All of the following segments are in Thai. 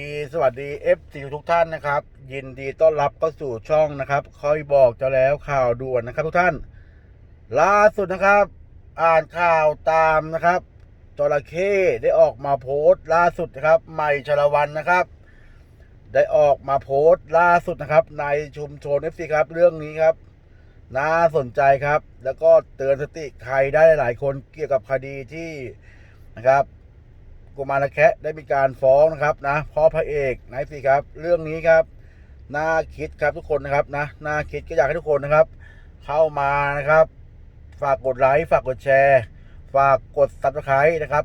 ดีสวัสดี F4 ทุกท่านนะครับ ยินดีต้อนรับเข้าสู่ช่องนะครับคอยบอกจะแล้วข่าวด่วนนะครับทุกท่าน ล่าสุดนะครับ อ่านข่าวตามนะครับจระเข้ได้ออกมาโพสต์ล่าสุดนะครับใหม่ชลวันนะครับ ได้ออกมาโพสต์ล่าสุดนะครับ ในชุมชน F4 ครับ เรื่องนี้ครับ น่าสนใจครับ แล้วก็เตือนสติใครได้หลายคนเกี่ยวกับคดีที่นะครับ กุมารแคะได้มีการฟ้องนะครับนะพ่อพระเอกนายสิครับ เรื่องนี้ครับน่าคิดครับทุกคนนะครับนะน่าคิดก็อยากให้ทุกคนนะครับ เข้ามานะครับ ฝากกดไลค์ฝากกดแชร์ ฝากกดซับสไครต์นะครับ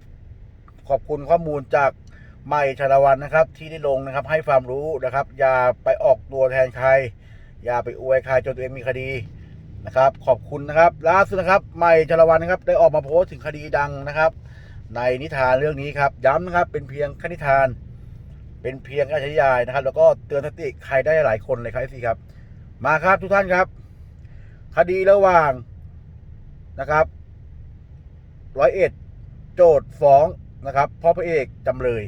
ขอบคุณข้อมูลจากใหม่ชาละวันนะครับ ที่ได้ลงนะครับ ให้ความรู้นะครับ อย่าไปออกตัวแทนใคร อย่าไปอวยใครจนตัวเองมีคดีนะครับ ขอบคุณนะครับล่าสุดนะครับใหม่ชาละวันนะครับ ได้ออกมาโพสต์ถึงคดีดังนะครับ ในนิทานเรื่องนี้ครับ ย้ำนะครับ เป็นเพียงคณิธาน เป็นเพียงอาใชญายนะครับ แล้วก็เตือนสติใครได้หลายคนเลยครับสิครับ มาครับทุกท่านครับ คดีระหว่างนะครับร้อยเอ็ดโจทย์ฟ้องนะครับพ่อพระเอกจำเลย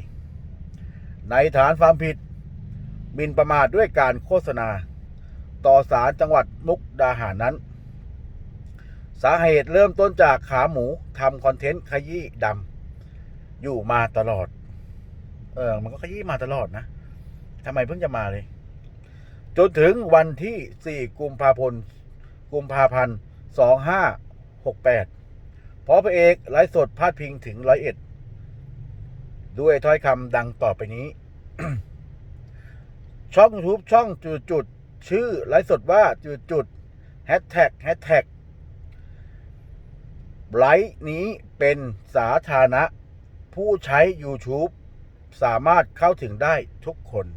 ในฐานความผิดมินประมาทด้วยการโฆษณา ต่อศาลจังหวัดมุกดาหารนั้น สาเหตุเริ่มต้นจากขาหมูทำคอนเทนต์ขยี้ดำ อยู่มาตลอด เออ มันก็ขยี้มาตลอดนะทำไมเพิ่งจะมาเลย จนถึงวันที่ 4 กุมภาพันธ์กุมภาพันธ์2568พอพระเอกไลฟ์สดพาดพิงถึงร้อยเอ็ด ด้วยถ้อยคำดังต่อไปนี้ ช่อง YouTube ช่องจุดจุดชื่อไลฟ์สดว่าจุดจุดแฮชแท็กแฮชแท็กไลฟ์นี้เป็นสาธารณะ ผู้ใช้ YouTube สามารถเข้าถึงได้ทุกคน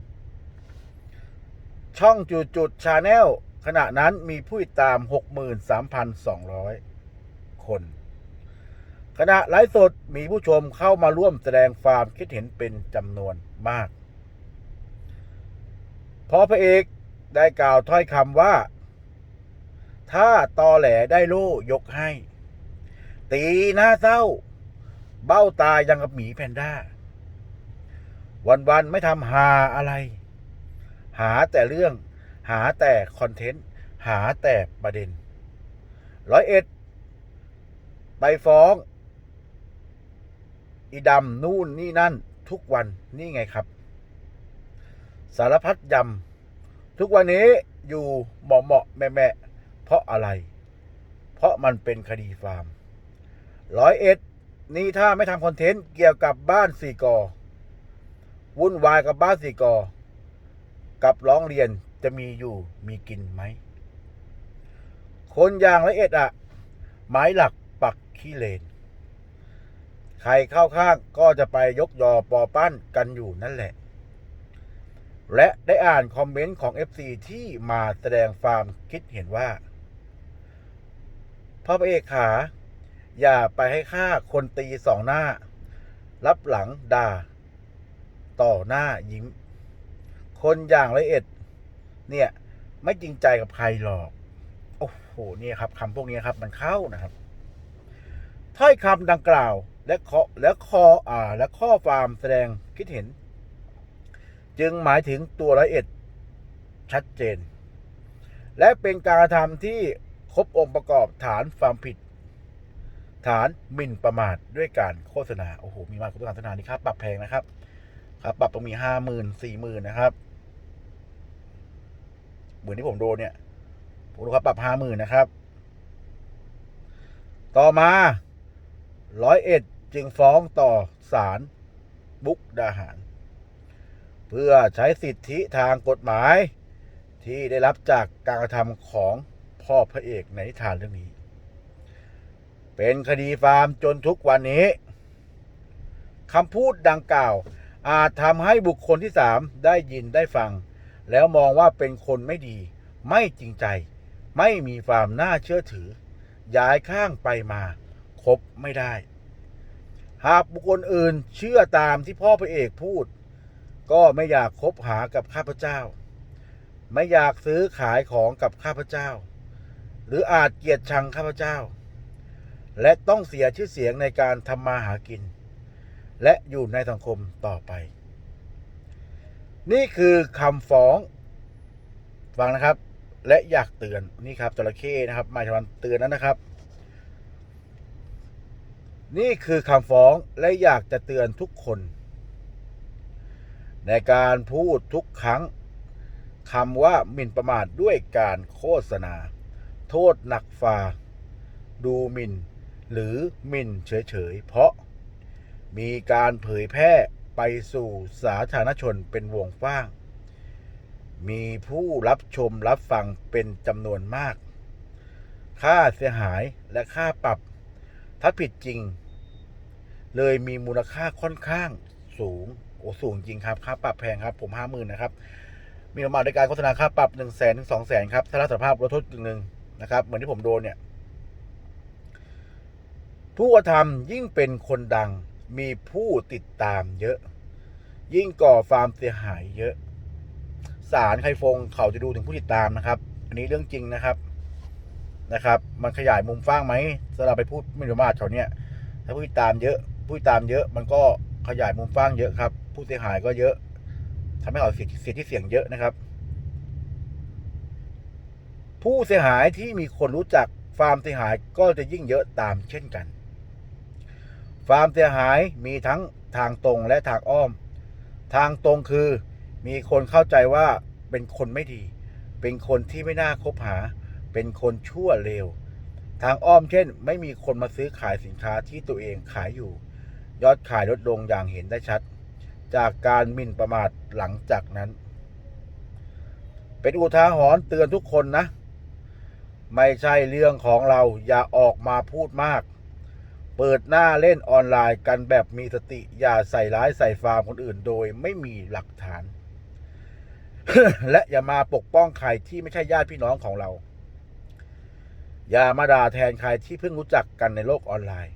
ช่องจุดจุดชาแนลขณะนั้นมีผู้ติดตาม 63,200 คน ขณะไลฟ์สดมีผู้ชมเข้ามาร่วมแสดงความคิดเห็นเป็นจำนวนมาก พอพระเอกได้กล่าวถ้อยคำว่า ถ้าตอแหลได้โล่ยกให้ ตีหน้าเศร้า เบ้าตายังกับหมีแพนด้า วันๆไม่ทำหาอะไร หาแต่เรื่องหาแต่คอนเทนต์ หาแต่ประเด็นร้อยเอ็ด ไปฟ้อง อีดำนู่นนี่นั่น ทุกวันนี่ไงครับ สารพัดยำทุกวันนี้อยู่เหมาะเหมาะแม่แม่เพราะอะไร เพราะมันเป็นคดีฟาร์มร้อยเอ็ด นี่ถ้าไม่ทำคอนเทนต์เกี่ยวกับบ้านสี่กอวุ่นวายกับบ้านสี่กอกับร้องเรียนจะมีอยู่มีกินไหม คนอย่างร้อยเอ็ดอะไม้หลักปักขี้เลน ใครเข้าข้างก็จะไปยกยอปอปั้นกันอยู่นั่นแหละ และได้อ่านคอมเมนต์ของ FC ที่มาแสดงความคิดเห็นว่าพ่อพระเอกขา อย่าไปให้ค่าคนตีสองหน้า รับหลังด่า ต่อหน้ายิ้ม คนอย่างละเอียดเนี่ย ไม่จริงใจกับใครหรอก โอ้โหเนี่ยครับคำพวกนี้ครับ มันเข้านะครับถ้อยคำดังกล่าวและข้อและข้ออ่า และข้อความแสดงคิดเห็น จึงหมายถึงตัวละเอียดชัดเจน และเป็นการกระทำที่ครบองค์ประกอบฐานความผิด ฐานหมิ่นประมาทด้วยการโฆษณาโอ้โหมีมากกว่าโฆษณานี่ครับปรับแพงนะครับครับปรับต้องมีห้าหมื่นสี่หมื่นนะครับเหมือนที่ผมโดนเนี่ยผมโดนครับปรับห้าหมื่นนะครับ ต่อมาร้อยเอ็ดจึงฟ้องต่อศาลบุกดาหาร เพื่อใช้สิทธิทางกฎหมายที่ได้รับจากการกระทำของพ่อพระเอกในนิทานเรื่องนี้ เป็นคดีฟาร์มจนทุกวันนี้คำพูดดังกล่าว อาจทำให้บุคคลที่สามได้ยินได้ฟัง แล้วมองว่าเป็นคนไม่ดี ไม่จริงใจ ไม่มีความน่าเชื่อถือ ย้ายข้างไปมาคบไม่ได้ หากบุคคลอื่นเชื่อตามที่พ่อพระเอกพูด ก็ไม่อยากคบหากับข้าพเจ้า ไม่อยากซื้อขายของกับข้าพเจ้า หรืออาจเกลียดชังข้าพเจ้า และต้องเสียชื่อเสียงในการทำมาหากิน และอยู่ในสังคมต่อไป นี่คือคำฟ้องฟังนะครับ และอยากเตือนนี่ครับจระเข้นะครับหมายถึงเตือนนั้นนะครับ นี่คือคำฟ้องและอยากจะเตือนทุกคน ในการพูดทุกครั้งคำว่าหมิ่นประมาทด้วยการโฆษณา โทษหนักฝ่าดูหมิ่น หรือหมิ่นเฉยๆ เพราะมีการเผยแพร่ไปสู่สาธารณชนเป็นวงกว้าง มีผู้รับชมรับฟังเป็นจำนวนมาก ค่าเสียหายและค่าปรับ ถ้าผิดจริง เลยมีมูลค่าค่อนข้างสูง โอ้สูงจริงครับ ค่าปรับแพงครับ ผมห้าหมื่นนะครับ มีประมาณในการโฆษณาค่าปรับหนึ่งแสนถึงสองแสนครับ ถ้ารับสารภาพลดโทษกึ่งหนึ่งนะครับ เหมือนที่ผมโดนเนี่ย ผู้กระทำยิ่งเป็นคนดังมีผู้ติดตามเยอะ ยิ่งก่อความเสียหายเยอะศาลใครฟงเขาจะดูถึงผู้ติดตามนะครับ อันนี้เรื่องจริงนะครับนะครับ มันขยายมุมฟ้างไหมสำหรับไปพูดไม่รู้มาทเขาเนี่ยถ้าผู้ติดตามเยอะ ผู้ติดตามเยอะมันก็ขยายมุมฟ้างเยอะครับ ผู้เสียหายก็เยอะทำให้เขาเสียเสียที่เสียงเยอะนะครับ ผู้เสียหายที่มีคนรู้จักฟาร์มเสียหายก็จะยิ่งเยอะตามเช่นกัน ฟาร์มเสียหายมีทั้งทางตรงและทางอ้อม ทางตรงคือมีคนเข้าใจว่าเป็นคนไม่ดี เป็นคนที่ไม่น่าคบหา เป็นคนชั่วเลว ทางอ้อมเช่น ไม่มีคนมาซื้อขายสินค้าที่ตัวเองขายอยู่ ยอดขายลดลงอย่างเห็นได้ชัด จากการหมิ่นประมาทหลังจากนั้น เป็นอุทาหรณ์เตือนทุกคนนะ ไม่ใช่เรื่องของเราอย่าออกมาพูดมาก เปิดหน้าเล่นออนไลน์กันแบบมีสติ อย่าใส่ร้ายใส่ฟาร์มคนอื่นโดยไม่มีหลักฐาน และอย่ามาปกป้องใครที่ไม่ใช่ญาติพี่น้องของเรา อย่ามาด่าแทนใครที่เพิ่งรู้จักกันในโลกออนไลน์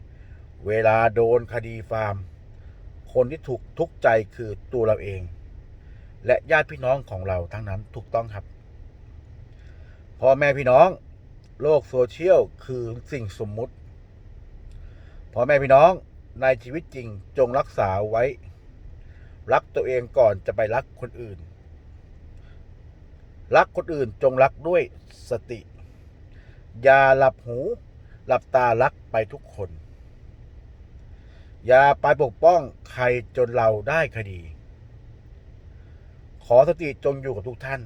เวลาโดนคดีฟาร์ม คนที่ถูกทุกข์ใจคือตัวเราเอง และญาติพี่น้องของเราทั้งนั้นถูกต้องครับพ่อแม่พี่น้อง โลกโซเชียลคือสิ่งสมมุติ พ่อแม่พี่น้องในชีวิตจริงจงรักษาไว้ รักตัวเองก่อนจะไปรักคนอื่น รักคนอื่นจงรักด้วยสติ อย่าหลับหู หลับตารักไปทุกคน อย่าไปปกป้องใครจนเราได้คดี ขอสติจงอยู่กับทุกท่าน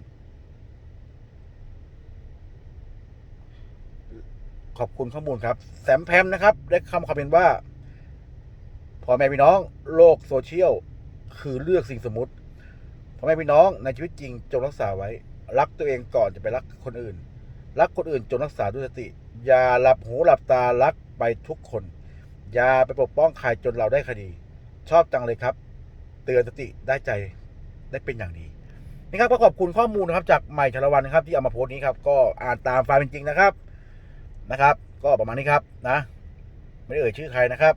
ขอบคุณข้อมูลครับแซมแพมนะครับ ได้คำคอมเมนต์ว่าพ่อแม่พี่น้องโลกโซเชียล คือเลือกสิ่งสมมติพ่อแม่พี่น้องในชีวิตจริงจงรักษาไว้ รักตัวเองก่อนจะไปรักคนอื่น รักคนอื่นจงรักษาด้วยสติ อย่าหลับหูหลับตารักไปทุกคน อย่าไปปกป้องใครจนเราได้คดี ชอบจังเลยครับ เตือนสติได้ใจได้เป็นอย่างดีนี่ครับก็ขอบคุณข้อมูลนะครับจากใหม่ชลวันนะครับที่เอามาโพสต์นี้ครับก็อ่านตามไฟล์เป็นจริงนะครับ นะครับ ก็ประมาณนี้ครับนะ ไม่ได้เอ่ยชื่อใครนะครับ